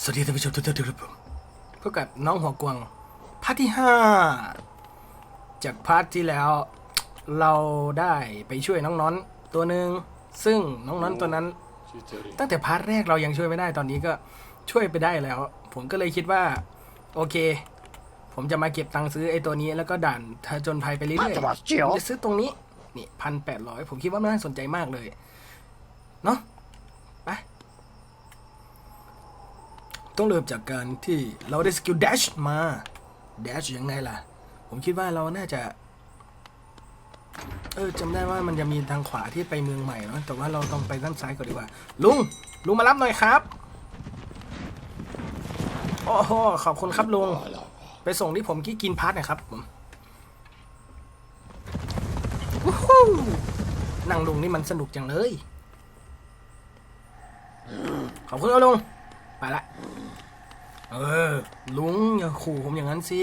สวัสดีท่านผู้ชมทุกท่านครับผมพบกับน้องหัวกวางพาร์ทที่ห้าจากพาร์ทที่แล้วเราได้ไปช่วยน้องน้อนตัวหนึ่งซึ่งน้องน้อนตัวนั้น ตั้งแต่พาร์ทแรกเรายังช่วยไม่ได้ตอนนี้ก็ช่วยไปได้แล้ว ผมก็เลยคิดว่า โอเค ผมจะมาเก็บตังค์ซื้อไอ้ตัวนี้แล้วก็ด่านทะจนภัยไปเรื่อยๆผมจะซื้อตรงนี้นี่พันแปดร้อยผมคิดว่ามันน่าสนใจมากเลยเนาะไป ต้องเริ่มจากการที่เราได้สกิล dash มา dash ยังไงล่ะ ผมคิดว่าเราน่าจะ เออจำได้ว่ามันจะมีทางขวาที่ไปเมืองใหม่เนาะแต่ว่าเราต้องไปด้านซ้ายก่อนดีกว่า ลุง ลุงมารับหน่อยครับโอ้โหขอบคุณครับลุง ไปส่งที่ผมกี้กินพาร์ทนะครับผมนั่งลุงนี่มันสนุกจังเลย ขอบคุณครับลุง ไปละ เออ ลุงอย่าขู่ผมอย่างนั้นสิ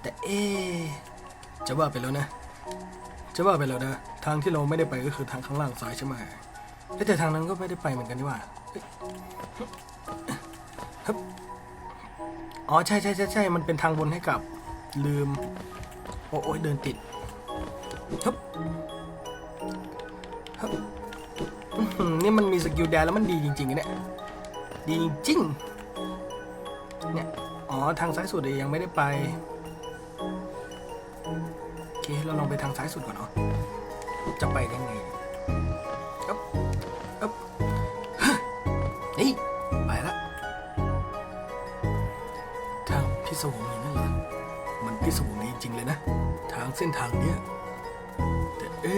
แต่เอ๊จะว่าไปแล้วนะ จะว่าไปแล้วนะ ทางที่เราไม่ได้ไปก็คือทางข้างล่างซ้ายใช่ไหมแต่ทางนั้นก็ไม่ได้ไปเหมือนกันนี่ว่าอ๋อใช่ใช่ใช่ใช่มันเป็นทางวนให้กลับ ลืม โอ้โอ้ยเดินติดฮึบฮึบนี่มันมีสกิลแดนแล้วมันดีจริงๆเนี่ย ดีจริง เนี่ย อ๋อ ทางซ้ายสุดยังไม่ได้ไป โอเค เราลองไปทางซ้ายสุดก่อนเนาะ จะไปได้ไงอ๊บอ๊บฮะนี่ไปละ ทางพิศวงอย่นั้นเหรอ มันพิศวงจริงๆเลยนะ ทางเส้นทางเนี้ย แต่เอ๊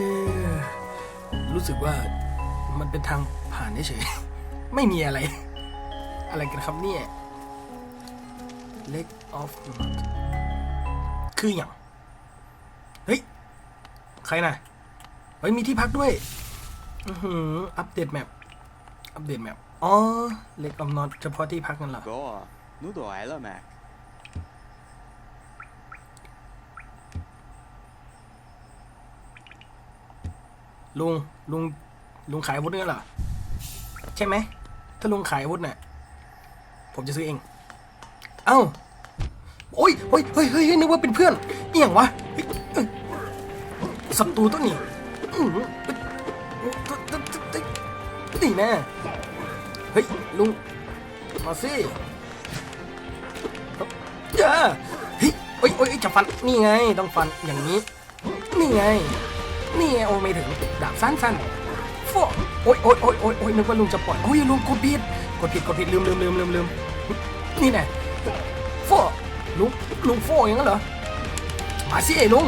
รู้สึกว่ามันเป็นทางผ่านเฉยๆไม่มีอะไร อะไรกันครับเนี่ย leg of blood คืออย่างเฮ้ย ใครนะเฮ้ยมีที่พักด้วยอือหืออัปเดตแมปอัปเดตแมปอ๋อ leg of not เฉพาะที่พักนั่นเหรอก็นูดอยแล้วแมลุงลุงลุงขายอาวุธเนี่ยเหรอ ใช่ไหม ถ้าลุงขายอาวุธเนี่ย ผมจะซื้อเอง เอ้า โอ้ยโอ้ยเฮ้ยเฮ้ยนึกว่าเป็นเพื่อน เอียงวะศัตรูตัวนี้นี่แน่ เฮ้ย ลุง มาสิย่าเฮ้ยโอ้ยโอ้ยจะฟัน นี่ไง ต้องฟัน อย่างนี้ นี่ไง นี่ไงโอ้ไม่ถึง ดาบสั้นสั้นฟอโอ้ยโอ้ยโอ้ยโอ้ยนึกว่าลุงจะปล่อย โอ้ยลุงกดผิด กดผิดกดผิดลืมลืมลืมลืมลืมนี่แน่ฟลุงลุงโฟอย่างนั้นเหรอมาสิไอ้ลุง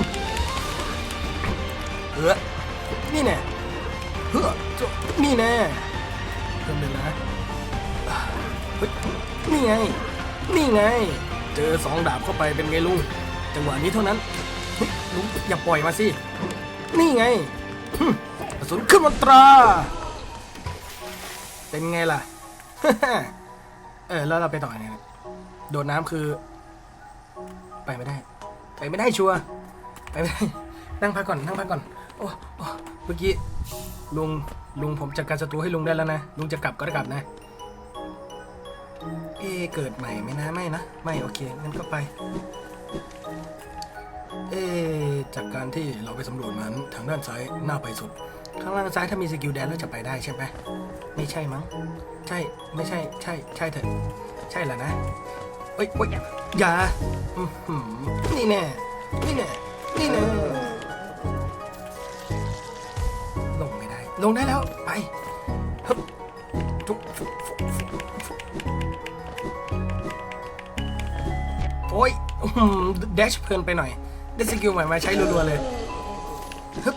เออนี่แน่เฮ้อจะนี่แน่เพิ่มเลยนะเฮ้ยนี่ไง นี่ไง เจอสองดาบเข้าไปเป็นไงลุง จังหวะนี้เท่านั้น ลุงอย่าปล่อยมาสิ นี่ไงหึ่มกระสุนขึ้นมนตรา เป็นไงล่ะ เออแล้วเราไปต่อไงเนี่ยโดดน้ำคือ ไปไม่ได้ ไปไม่ได้ชัวร์ไปไม่ได้นั่งพักก่อนนั่งพักก่อนโอ้โอ้เมื่อกี้ลุงลุงผมจัดการศัตรูให้ลุงได้แล้วนะลุงจะกลับก็ได้กลับนะ เอเกิดใหม่ไหมนะไม่นะไม่โอเคงั้นก็ไป เอจากการที่เราไปสำรวจมันทางด้านซ้ายหน้าไปสุด ข้างล่างซ้ายถ้ามีสกิลแดนแล้วจะไปได้ใช่ไหม ไม่ใช่มั้ง ใช่ ไม่ใช่ ใช่ ใช่เถอะ ใช่แหละนะ เอ้ยเอ้ยอย่าอื้อหือนี่แน่ นี่แน่ นี่แน่ ลงไม่ได้ ลงได้แล้ว ไปฮึบจุ๊บฟุ๊บฟุ๊บฟุ๊บฟุ๊บโอ้ยเดชเพลินไปหน่อย ได้สกิลใหม่มาใช้รัวๆเลยฮึบ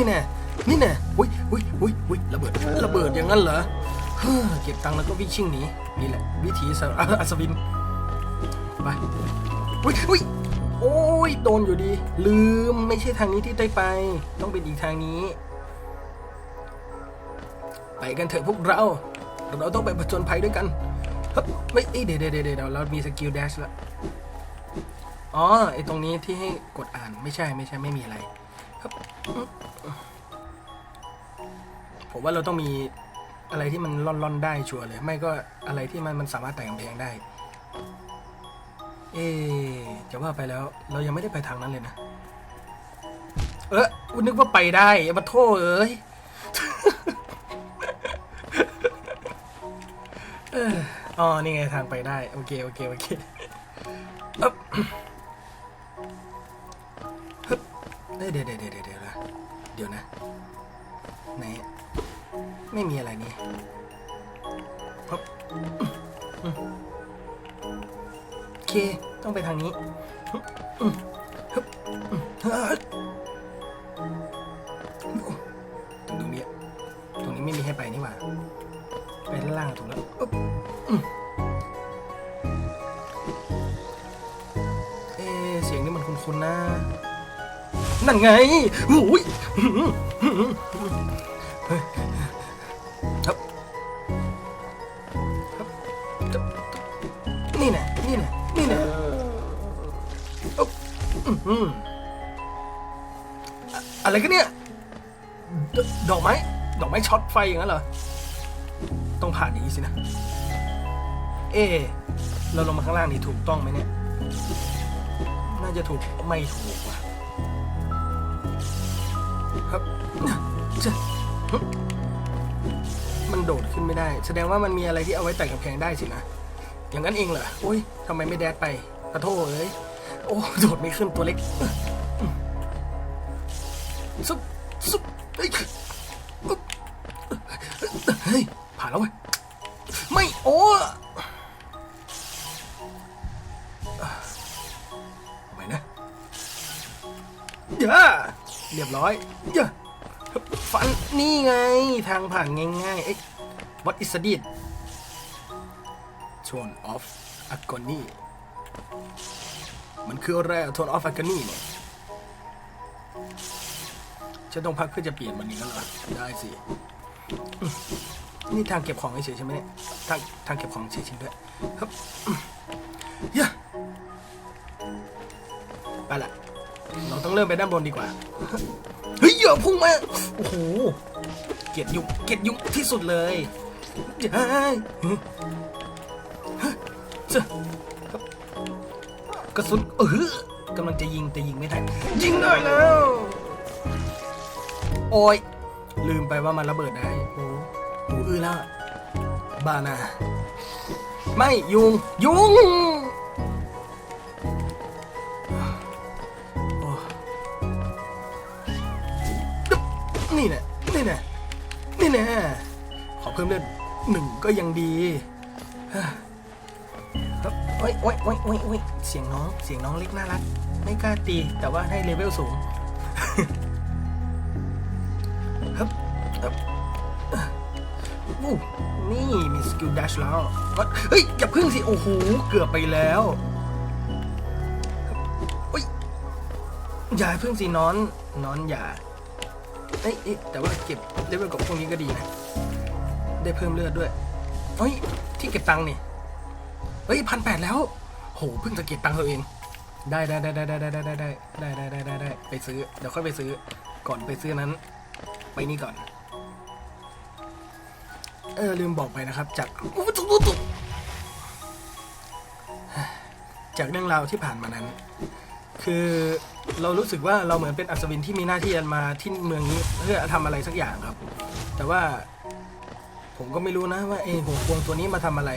นี่แน่นี่แน่อุ้ยอุ้ยอุ้ยอุ้ยระเบิดระเบิดอย่างนั้นเหรอเฮ้อเก็บตังค์แล้วก็วิ่งชิ่งหนีนี่แหละ วิธีสอ,อัศวินไปอุ้ยอุ้ยโอ้ยโดนอยู่ดี ลืมไม่ใช่ทางนี้ที่ได้ไป ต้องเป็นอีกทางนี้ ไปกันเถอะพวกเรา เราต้องไปผจญภัยด้วยกันฮ้ยไม่เอ้เดี๋ยวเดี๋ยวเดี๋ยวเดเรามีสกิลแดชแล้วอ๋อไอตรงนี้ที่ให้กดอ่านไม่ใช่ไม่ใช่ไม่มีอะไร ผมว่าเราต้องมีอะไรที่มันล่อนๆได้ชัวร์เลย ไม่ก็อะไรที่มันมันสามารถแต่งกำแพงได้ เอ๊ะจะว่าไปแล้ว เรายังไม่ได้ไปทางนั้นเลยนะ เออนึกว่าไปได้มาโทษเอ้ยเอออ๋อ นี่ไงทางไปได้ โอเค โอเค โอเคอึ๊บฮึบเอ้ยเดี๋ยวเดี๋ยวเดี๋ยว ดี๋ยวนะไหนไม่มีอะไรนี่ฮึบโอเค ต้องไปทางนี้ตรงนี้ตรงนี้ไม่มีให้ไปนี่หว่าไปด้านล่างถูกแล้วเอ๊เสียงนี่มันคุ้นๆนะ นั่นไงโอ้ยนี่น่นี่น่นี่แน่อึ๊บอื้อหืออะอะไรกันเนี่ยดดอกไม้ ดอกไม้ช็อตไฟอย่างนั้นเหรอ ต้องผ่านอย่างนี้สินะ เอ เราลงมาข้างล่างนี่ถูกต้องไหมเนี่ย น่าจะถูก ไม่ถูกว่ะ จะมันโดดขึ้นไม่ได้ แสดงว่ามันมีอะไรที่เอาไว้แต่งกำแพงได้สินะ อย่างนั้นเองเหรอโอ้ยทำไมไม่แดดไปกระโทษเอ้ย โอ้ โดดไม่ขึ้นตัวเล็ก ฟันนี่ไงทางผ่านง่ายๆเอ๊ะ what is this tone of agony มันคืออะไรอะ tone of agony เนี่ยฉันต้องพักเพื่อจะเปลี่ยนมันนี้แล้วเหรอได้สิ นี่ทางเก็บของเฉยใช่ไหมเนี่ย ทางทางเก็บของเฉยๆด้วยครับย่าไปละ เราต้องเริ่มไปด้านบนดีกว่า เฮ้ยอย่าพุ่งมา โอ้โห เกลียดยุงเกลียดยุงที่สุดเลยเฮ้ยเฮ้ยเจ้าครับกระสุนเออกำลังจะยิงแต่ยิงไม่ได้ ยิงได้แล้ว โอ้ย ลืมไปว่ามันระเบิดได้โอ้หูอื้อแล้วอะบานา ไม่ยุงยุง ก็ยังดีครับโอ้ยโอ้ยโอ้ยโอ้ยโอ้ยเสียงน้อง เสียงน้องเล็กน่ารัก ไม่กล้าตี แต่ว่าให้เลเวลสูงครับครับอู้นี่ มีสกิลดัชแล้ววัดเฮ้ย อย่าพึ่งสิ โอ้โห เกือบไปแล้วครับเฮ้ย อย่าพึ่งสินอน นอนอย่าเอ้ยเอ้ยแต่ว่าเก็บเลเวลกับพวกนี้ก็ดีนะ ได้เพิ่มเลือดด้วย เฮ้ย ที่เก็บตังค์นี่ เฮ้ยพันแปดแล้ว โห เพิ่งจะเก็บตังค์ตัวเอง ได้ได้ได้ได้ได้ได้ได้ได้ได้ได้ได้ได้ได้ไปซื้อ เดี๋ยวค่อยไปซื้อ ก่อนไปซื้อนั้น ไปนี่ก่อน เออลืมบอกไปนะครับ จากอุ๊ยตุ๊บตุ๊บตุ๊บจากเรื่องราวที่ผ่านมานั้น คือเรารู้สึกว่าเราเหมือนเป็นอัศวินที่มีหน้าที่มาที่เมืองนี้เพื่อทำอะไรสักอย่างครับ แต่ว่า ผมก็ไม่รู้นะว่าเอ้หัวควงตัวนี้มาทำอะไร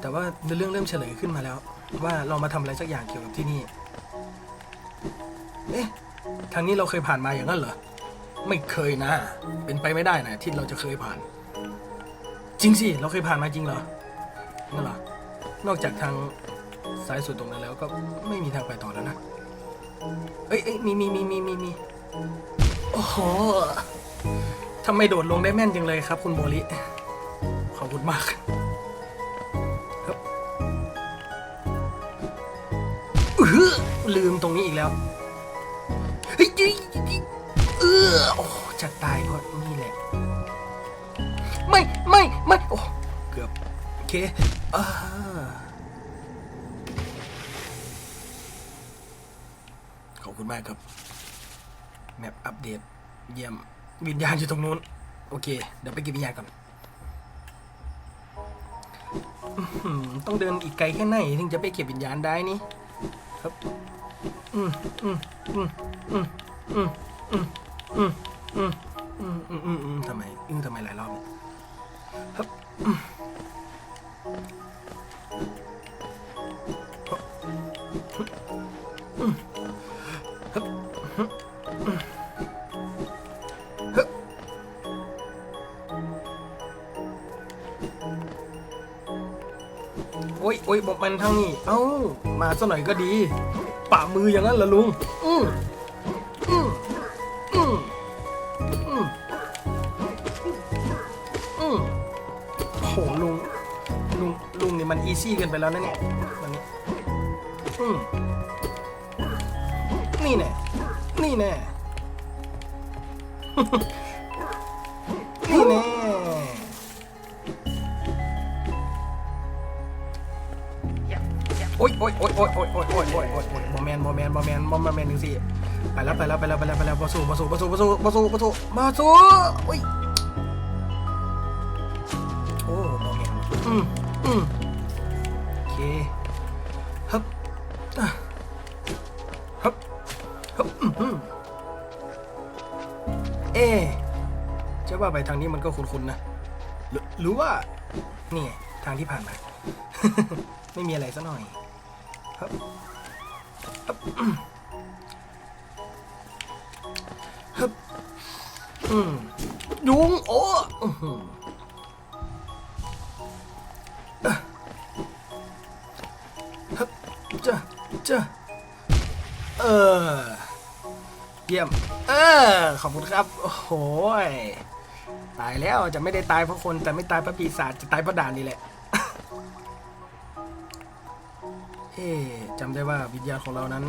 แต่ว่าเรื่องเริ่มเฉลยขึ้นมาแล้ว ว่าเรามาทำอะไรสักอย่างเกี่ยวกับที่นี่เอ๊ะทางนี้เราเคยผ่านมาอย่างนั้นเหรอไม่เคยนะ เป็นไปไม่ได้นะที่เราจะเคยผ่าน จริงสิเราเคยผ่านมาจริงเหรอนั่นเหรอนอกจากทางซ้ายสุดตรงนั้นแล้วก็ไม่มีทางไปต่อแล้วนะ เอ้ยเอ้ยมีมีมีมีมีมีโอ้โห ทำไมโดดลงได้แม่นจังเลยครับ คุณโมลิ ขอบคุณมากครับลืมตรงนี้อีกแล้วเออโอ้จะตายเพราะนี่แหละ ไม่ไม่ไม่โอ้เกือบโอเคอ่ขอบคุณมากครับ แมปอัปเดตเยี่ยม วิญญาณอยู่ตรงนู้น โอเค เดี๋ยวไปเก็บวิญญาณก่อนต้องเดินอีกไกลแค่ไหนถึงจะไปเก็บวิญญาณได้นี่ ครับ อืมอืมอืมอืมอืมอืมอืมอืมอืมอืมอืมอืมทำไมอืมทำไมหลายรอบเนี่ยครับ โอ้ยบอกมันทางนี้เอ้ามาซะหน่อยก็ดีป่ามืออย่างนั้นเหรอลุงอืมอืมอืมอืมอืมโหลุงลุงลุงนี่มันอีซี่เกินไปแล้วนะเนี่ยวันนี้อืมนี่แน่นี่แน่นี่แน่ สี่ไปแล้วไปแล้วไปแล้วไปแล้วไปแล้วบอสู้บอสู้บอสู้บอสู้บอสู้บอสู้บอสู้โอ้ยโอ้บอแมนอืมอืมโอเคฮึบฮึบฮึบอืมเอ๊จะว่าไปทางนี้มันก็คุ้นๆนะหรือว่า นี่ทางที่ผ่านมา ไม่มีอะไรซะหน่อยครับ ยุงโอ้จ้ะจ้ะเออ เยี่ยม เออ ขอบคุณครับ โอ้โหยตายแล้วจะไม่ได้ตายเพราะคนแต่ไม่ตายเพราะปีศาจจะตายเพราะด่านนี่แหละ เอ๊ะจำได้ว่าวิญญาณของเรานั้น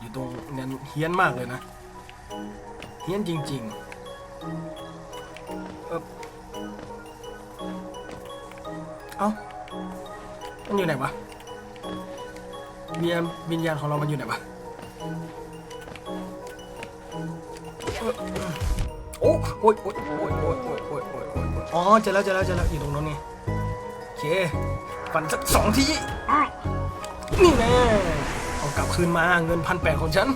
อยู่ตรงนั้นเฮี้ยนมากเลยนะ เฮี้ยนจริง ๆ เออเอ้ามันอยู่ไหนวะวิญญาณวิญญาณของเรามันอยู่ไหนวะออโอ้โอ้ยโอ้ยโอ้ยโอ้ยโอ้ยโอ้ยโอ้ยโอ้ยอ๋อเจอแล้วเจอแล้วเจอแล้วอยู่ตรงนั้นนี่โอเคฟันสักสองทีนี่แน่เอากลับคืนมาเงินพันแปดของฉัน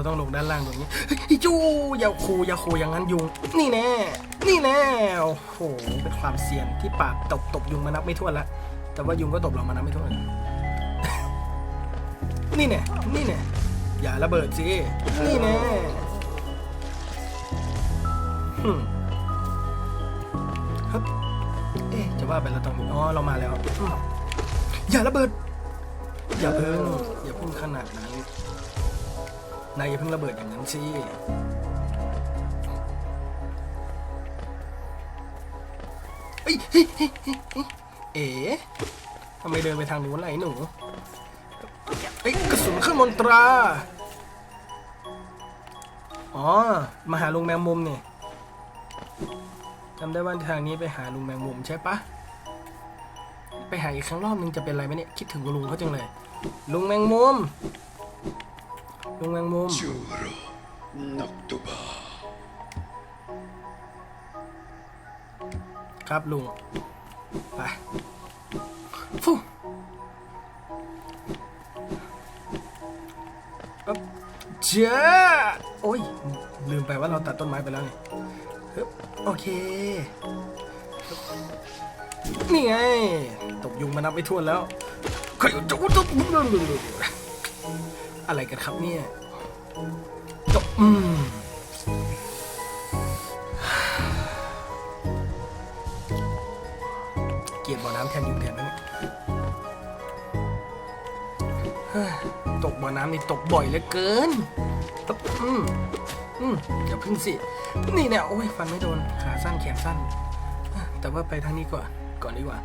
เราต้องลงด้านล่างตรงนี้เฮ้ยจูอย่าคูอย่าคูอย่างนั้นยุง นี่แน่ นี่แน่โอ้โหเป็นความเสี่ยงที่ปากตบตบยุงมานับไม่ถ้วนล้วแต่ว่ายุงก็ตบเรามานับไม่ถ้วนนี่แน่นี่แน่อย่าระเบิดสินี่แน่อืมครับเอ๊ะจะว่าไปแล้วตรงอ๋อเรามาแล้ว อย่าระเบิด อย่าเพิ่งอย่าพิ่งขนาดนั้น นายอย่าเพิ่งระเบิดอย่างนั้นสิ เอ้ยเฮ้ยเฮ้ยเฮ้ยเฮ้ยเอ๋ทำไมเดินไปทางนู้นล่ะไอ้หนูเอ้ยกระสุนเครื่องมนตรา อ๋อ มาหาลุงแมงมุมนี่จำได้ว่าทางนี้ไปหาลุงแมงมุมใช่ปะ ไปหาอีกครั้งรอบนึงจะเป็นไรไหมเนี่ย คิดถึงลุงเขาจังเลย ลุงแมงมุม ลุงแมงมุม Juro, Noctuba. ครับลุง ไปฟูอ๊บเจ้าโอ้ย ลืมไปว่าเราตัดต้นไม้ไปแล้วไงฮึบโอเคฮึบนี่ไงตบยุงมานับไม่ถ้วนแล้วใครจะอุตบ อะไรกันครับเนี่ยจบอืมเกียดบ่อน้ำแทนยุงแทนนั่นเนี่ยตกบ่อน้ำนี่ตกบ่อยเหลือเกินปึ๊บอืมอืมอย่าพึ่งสิ นี่เนี่ยโอ้ยฟันไม่โดน ขาสั้นแขนสั้น แต่ว่าไปทางนี้ก่อนก่อนดีกว่า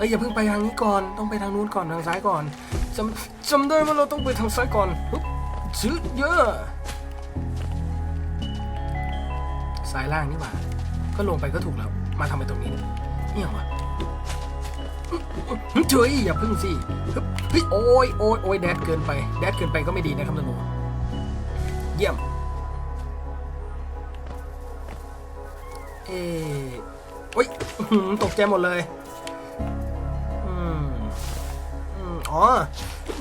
เอ้ยอย่าเพิ่งไปทางนี้ก่อน ต้องไปทางนู้นก่อนทางซ้ายก่อนจำจำได้ว่าเราต้องไปทางซ้ายก่อนปึ๊บชื้อเยอะซ้ายล่างนี่หว่าก็ลงไปก็ถูกแล้ว มาทำไมตรงนี้เนี่ยเนี่ยหรอวะเฮ้ยอย่าพึ่งสิเฮ้ยโอ้ยโอ้ยโอ้ยแดดเกินไป แดดเกินไปก็ไม่ดีนะครับธนูเยี่ยมเออโอ้ยตกใจหมดเลย อ๋อ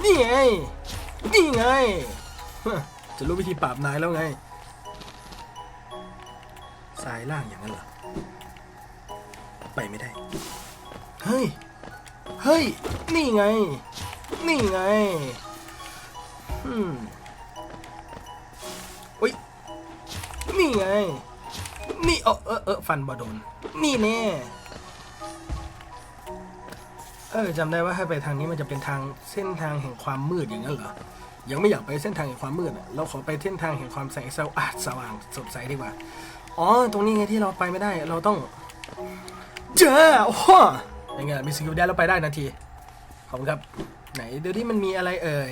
นี่ไง นี่ไง จะรู้วิธีปราบนายแล้วไง สายล่างอย่างนั้นเหรอ ไปไม่ได้ เฮ้ย เฮ้ย นี่ไง นี่ไงอืมโอ้ย นี่ไง นี่เออเออเออฟันบอโดน นี่แน่ เออจำได้ว่าถ้าไปทางนี้มันจะเป็นทางเส้นทางแห่งความมืดอย่างนั้นเหรอ ยังไม่อยากไปเส้นทางแห่งความมืดอะเราขอไปเส้นทางแห่งความแสงสว่างสว่างสดใสดีกว่า อ๋อ ตรงนี้ไงที่เราไปไม่ได้ เราต้อง เจอโอ้โหยังไงมีสกิลได้แล้วไปได้นาที ขอบคุณครับ ไหนเดี๋ยวนี้มันมีอะไรเอ่ย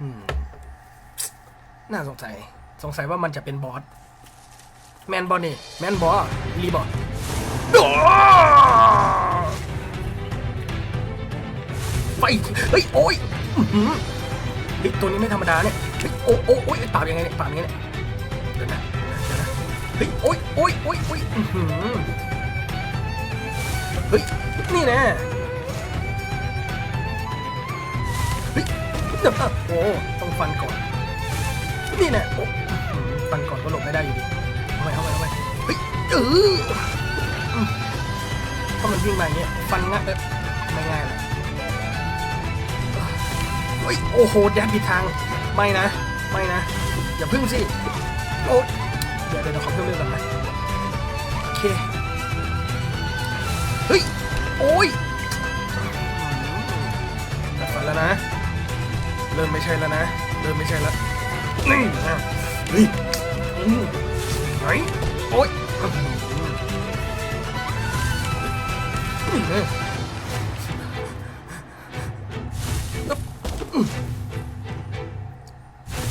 อืมน่าสงสัย สงสัยว่ามันจะเป็นบอส แมนบอลนี่ แมนบอสรีบอส ไปเฮ้ยโอ้ยอื้อตัวนี้ไม่ธรรมดาเนี่ยเฮ้ยโอ้โอ้โอ้ยปราบยังไงเนี่ยปราบยังไงเนี่ยเดี๋ยวนะเดี๋ยวนะเฮ้ยโอ้ยโอ้ยโอ้ยโอ้ยเฮ้ยนี่แน่เฮ้ยเดี๋ยวโอ้ต้องฟันก่อนนี่แน่โอ้ฟันก่อนก็หลบไม่ได้อยู่ดีเอาไปเอาไปเอาไปเฮ้ยเออ วิ่งมาอย่างเงี้ยฟันง่ายเออไม่ง่ายเลยเฮ้ยโอ้โหแดดผิดทางไม่นะไม่นะ อย่าพึ่งสิโอ้เดี๋ยวเดี๋ยวเขอเพิ่มเรื่องก่อนนะโอเคเฮ้ยโอ้ยอืมฝันแล้วนะ เริ่มไม่ใช่แล้วนะ เริ่มไม่ใช่แล้วนี่นะเฮ้ยไหนโอ๊ย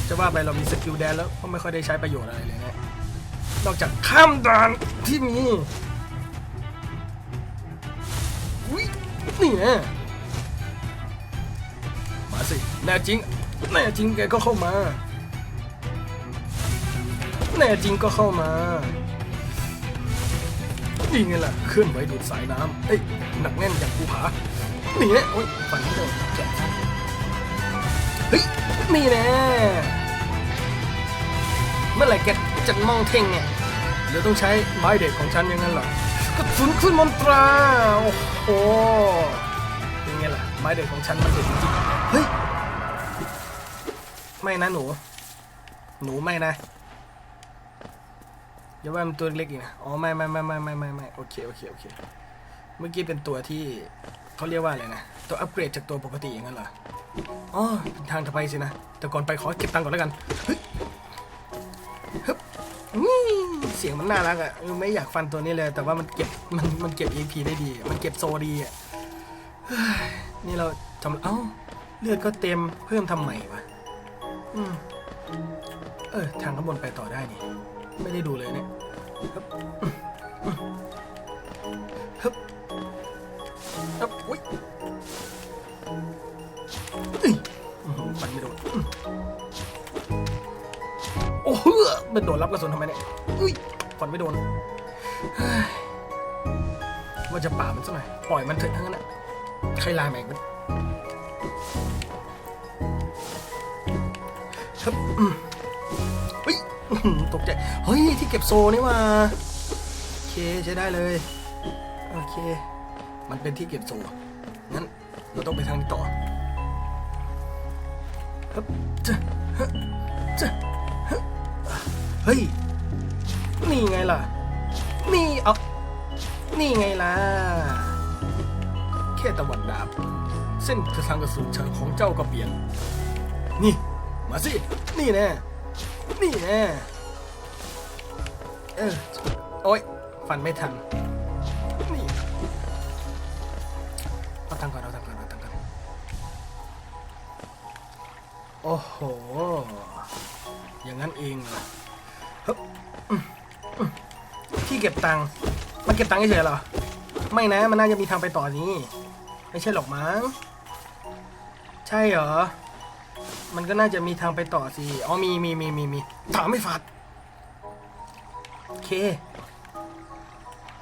จะว่าไปเรามีสกิลแดนแล้วก็ไม่ค่อยได้ใช้ประโยชน์อะไรเลยนะ นอกจากข้ามด่านที่มีอุ้ยนี่นะมาสิ แน่จริง แน่จริงแกก็เข้ามา แน่จริงก็เข้ามา นี่ไงล่ะเคลื่อนไหวดูดสายน้ำเอ้ยหนักแน่นอย่างภูผานี่แน่โอ๊ยฝันไม่โดนแกะเฮ้ยนี่แน่เมื่อไหร่แกจะมองเท่งเนี่ยเดี๋ยวต้องใช้ไม้เด็ดของฉันอย่างนั้นเหรอกระสุนขึ้นมนตราโอ้โหยังไงล่ะไม้เด็ดของฉันมันเด็ดจริงๆเฮ้ยไม่นะหนู หนูไม่นะ อย่าว่ามันตัวเล็กอีกนะ อ๋อไม่ไม่ไม่ไม่ไม่ไม่ไม่โอเคโอเคโอเค เมื่อกี้เป็นตัวที่เขาเรียกว่าอะไรนะ ตัวอัปเกรดจากตัวปกติอย่างนั้นเหรอ อ๋อทางถัดไปสินะ แต่ก่อนไปขอเก็บตังค์ก่อนแล้วกันเฮ้ยฮึบนี่เสียงมันน่ารักอะ่ะไม่อยากฟันตัวนี้เลย แต่ว่ามันเก็บมันมันเก็บ EP ได้ดี มันเก็บโซดีอะ่ะนี่เราทำเอ้าเลือดก็เต็มเพิ่มทำใหม่วะอืมเออทางข้างบนไปต่อได้นี่ ไม่ได้ดูเลยเนี่ยฮึบฮึบอุ้ยมันไม่โดนโอ้เฮ้อเป็นโดนรับกระสุนทำไมเนี่ยอุ้ยฟันไม่โดนว่าจะป่ามันซะหน่อยปล่อยมันเถอะทั้งนั้นแหละใครลายมาอีกมันครับ ตกใจ เฮ้ย ที่เก็บโซนี่มาโอเคใช้ได้เลย โอเค มันเป็นที่เก็บโซงั้นเราต้องไปทางนี้ต่อฮึบจะฮึบจะฮึเฮ้ย นี่ไงล่ะ นี่เอานี่ไงล่ะ แค่ตะวัดดาบ เส้นทางกระสุนเชิงของเจ้าก็เปลี่ยน นี่ มาสิ นี่แน่นี่แน่ เออโอ๊ยฟันไม่ทันนี่เอาตังก่อนเอาตังก่อนเอาตังก่อนโอ้โห อย่างนั้นเองเหรอที่เก็บตังค์มันเก็บตังค์เฉยๆเหรอ ไม่นะ มันน่าจะมีทางไปต่อนี้ ไม่ใช่หรอกมั้ง ใช่เหรอ มันก็น่าจะมีทางไปต่อสิ อ๋อมีมีมีมีมีถามไม่ฟัด เค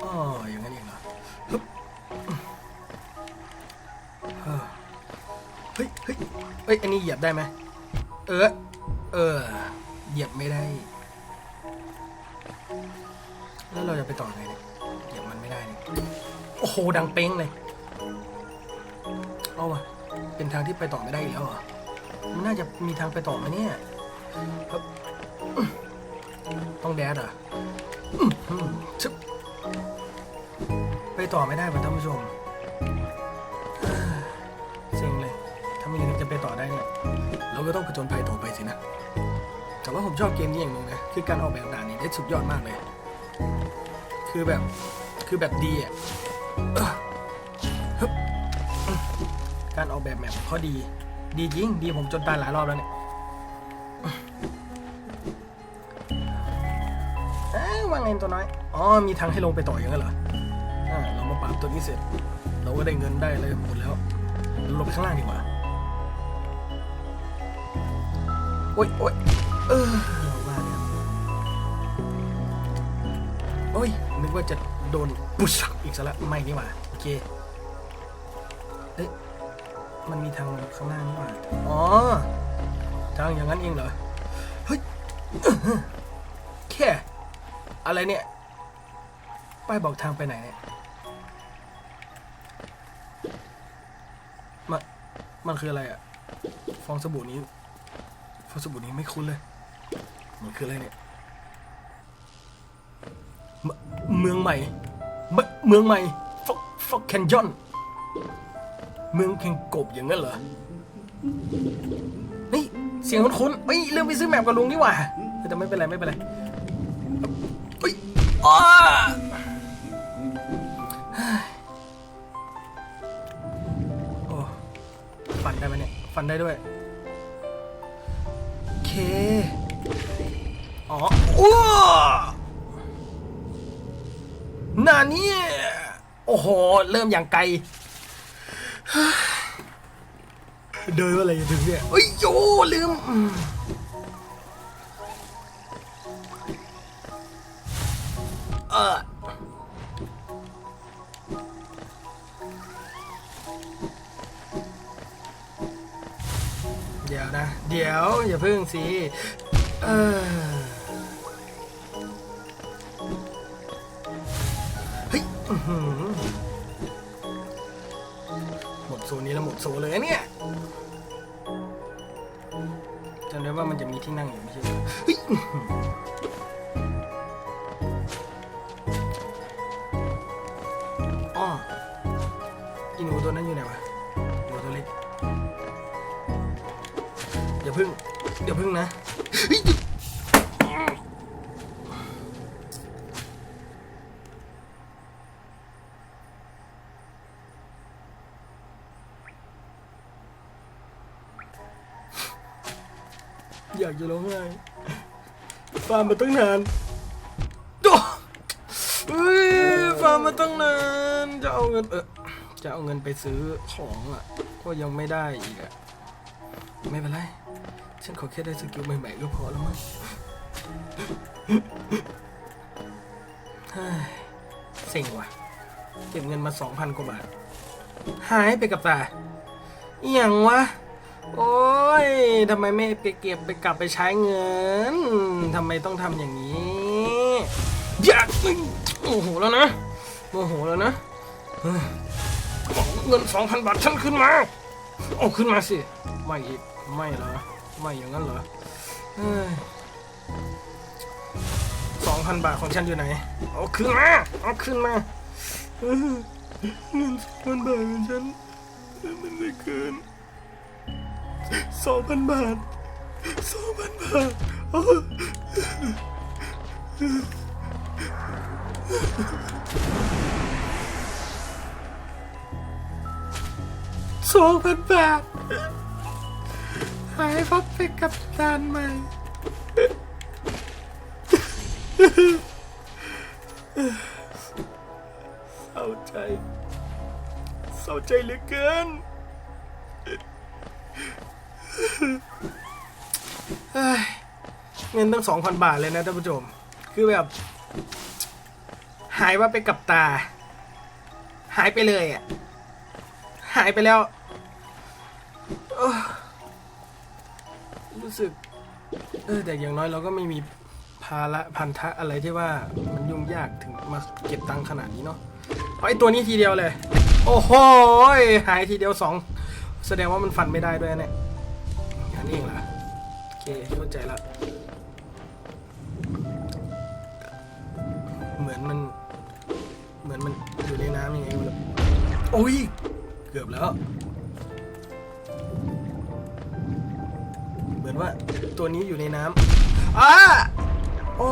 อ๋ออย่างนั้นเองเหรอเฮ้ยเฮ้ยเฮ้ย อันนี้เหยียบได้ไหมเออ เออ เหยียบไม่ได้ แล้วเราจะไปต่อไงเนี่ยเหยียบมันไม่ได้เนี่ยโอ้โห ดังเป้งเลย เอาวะเป็นทางที่ไปต่อไม่ได้อีกแล้วเหรอ มันน่าจะมีทางไปต่อไหมเนี่ยเฮ้ยต้องแดดอะ ชึบไปต่อไม่ได้ป่ะท่านผู้ชมเอ้อเซ็งเลย ถ้าไม่งั้นจะไปต่อได้เนี่ย เราก็ต้องผจญภัยต่อไปสินะ แต่ว่าผมชอบเกมนี้อย่างหนึงนะ คือการออกแบบด่านนี้ได้สุดยอดมากเลย คือแบบ คือแบบดีอะการออกแบบแมปเขาดี ดีจริง ดีผมจนตายหลายรอบแล้วเนี่ย ว่าไงตัวน้อย อ๋อ มีทางให้ลงไปต่ออย่างนั้นเหรออ่าเรามาปราบตัวนี้เสร็จ เราก็ได้เงินได้อะไรหมดแล้วเราลงไปข้างล่างดีกว่า โอ๊ยโอ๊ยเออว่าแล้วโอ้ยนึกว่าจะโดนปุชอีกซะละไม่นี่หว่าโอเค เอ๊ะ มันมีทางข้างหน้านี่หว่า อ๋อ ทางอย่างนั้นเองเหรอ เฮ้ยแค่ อะไรเนี่ยป้ายบอกทางไปไหนเนี่ย มัน มันคืออะไรอะฟองสบู่นี้ ฟองสบู่นี้ไม่คุ้นเลย มันคืออะไรเนี่ย เมืองใหม่ เมืองใหม่ฟอกฟอกแคนยอน เมืองแข่งกบอย่างนั้นเหรอ นี่ เสียงคุ้นๆเฮ้ยลืมไปซื้อแมปกับลุงนี่หว่า แต่ไม่เป็นไรไม่เป็นไร อ้โอ้ฟันได้ไหมเนี่ยฟันได้ด้วย โอเค อ๋ออ้วนานี่โอ้โห เริ่มอย่างไกล เดินอะไรจะถึงเนี่ยเอ้ยโยลืม อเดี๋ยวนะ เดี๋ยวอย่าพึ่งสิเออเฮ้ยอื้อหือหมดโซนนี้แล้วหมดโซนเลยนะเนี่ยจำได้ว่ามันจะมีที่นั่งอยู่ไม่ใช่เหรอเฮ้ยอื้อหือ มาตั้งนานโอ้ยฟาร์มมาตั้งนาน จะเอาเงินเออจะเอาเงินไปซื้อของอะ ก็ยังไม่ได้อีกอะ ไม่เป็นไร ฉันขอแค่ได้สกิลใหม่ๆก็พอแล้วมั้งเฮ้ยเซ็งว่ะ เก็บเงินมาสองพันกว่าบาท หายไปกับตาอย่างวะ โอ้ยทำไมไม่ไปเก็บไปกลับไปใช้เงินทำไมต้องทำอย่างนี้อยากโมโหแล้วนะโมโหแล้วนะเงินสองพันบาทฉันขึ้นมาเอาขึ้นมาสิ ไม่อีกไม่เหรอไม่อย่างนั้นเหรอสองพันบาทของฉันอยู่ไหนเอาขึ้นมาเอาขึ้นมาเออเงินสองพันบาทของฉันมันไม่เกิน สองพันบาทสองพันบาทสองพันบาทหายพับไปกับจานใหม่สาใจเศร้าใจเหลือเกิน เฮ้ยเงินตั้งสองพันบาทเลยนะท่านผู้ชม คือแบบ หายว่าไปกับตา หายไปเลยอะ หายไปแล้ว รู้สึก เออ แต่อย่างน้อยเราก็ไม่มีภาระพันธะอะไรที่ว่ามันยุ่งยากถึงมาเก็บตังค์ขนาดนี้เนาะเอาไอตัวนี้ทีเดียวเลย โอ้โหหายทีเดียวสอง แสดงว่ามันฟันไม่ได้ด้วยเนี่ย อย่างนี้เองเหรอโอเคเข้าใจละเหมือนมัน เหมือนมันอยู่ในน้ำยังไงม่รู้โอ้ย เกือบแล้ว เหมือนว่าตัวนี้อยู่ในน้ำอ้าโอ้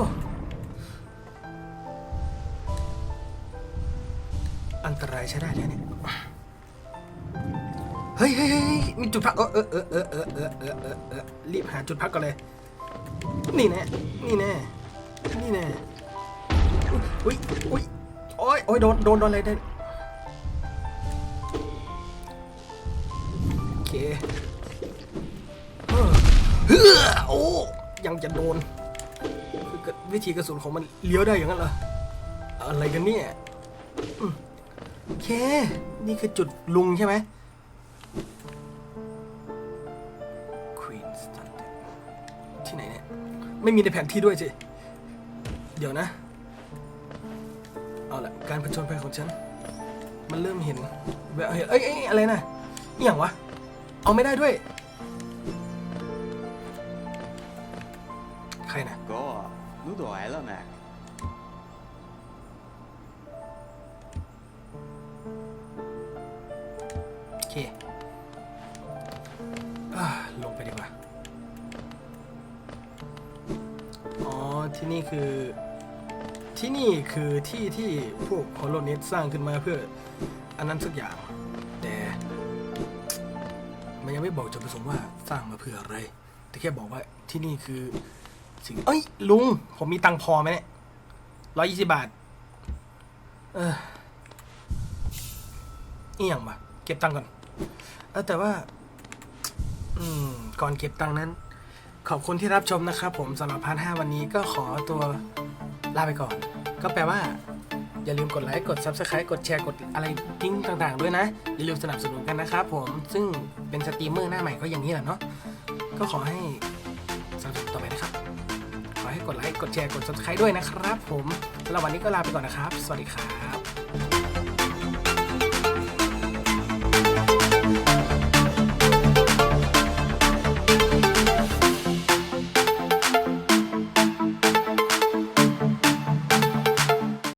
อันตรายใช้ได้แล้วเนี่ย เฮ้ยเฮ้ยเฮ้ยมีจุดพักเออเออเออเออเออเออเออเออรีบหาจุดพักก่อนเลย นี่แน่นี่แน่นี่แน่อุ้ยอุ้ยโอ้ยโอ้ยโดนโดนโดนอะไรได้โอเคเฮ้อโอ้ยังจะโดนคือวิธีกระสุนของมันเลี้ยวได้อย่างนั้นเหรออะไรกันเนี่ยโอเค นี่คือจุดลุงใช่ไหม ไม่มีในแผนที่ด้วยสิ เดี๋ยวนะ เอาละการผจญภัยของฉัน มันเริ่มเห็นแบบเห็นเอ้ยเอ้ยอะไรนะอหย่างวะ เอาไม่ได้ด้วย พวกฮอลโลเน็ตสร้างขึ้นมาเพื่ออันนั้นสักอย่าง แต่มันยังไม่บอกจุดประสงค์ว่าสร้างมาเพื่ออะไร แต่แค่บอกว่าที่นี่คือสิ่งเอ้ย ลุง ผมมีตังค์พอไหมเนี่ยร้อยยี่สิบาท เอออีหยังวะเก็บตังค์ก่อนเออแต่ว่า อืม ก่อนเก็บตังค์นั้น ขอบคุณที่รับชมนะครับผมสำหรับพาร์ทห้าวันนี้ก็ขอตัวลาไปก่อน ก็แปลว่า อย่าลืมกดไลค์ กด Subscribe กดแชร์ กดอะไรทิ้งต่างๆ ด้วยนะ อย่าลืมสนับสนุนกันนะครับผม ซึ่งเป็นสตรีมเมอร์หน้าใหม่ก็อย่างนี้แหละเนาะ ก็ขอให้สนับสนุนต่อไปนะครับ ขอให้กดไลค์ กดแชร์ กด Subscribe ด้วยนะครับ ผมสำหรับวันนี้ก็ลาไปก่อนนะครับ สวัสดีครับ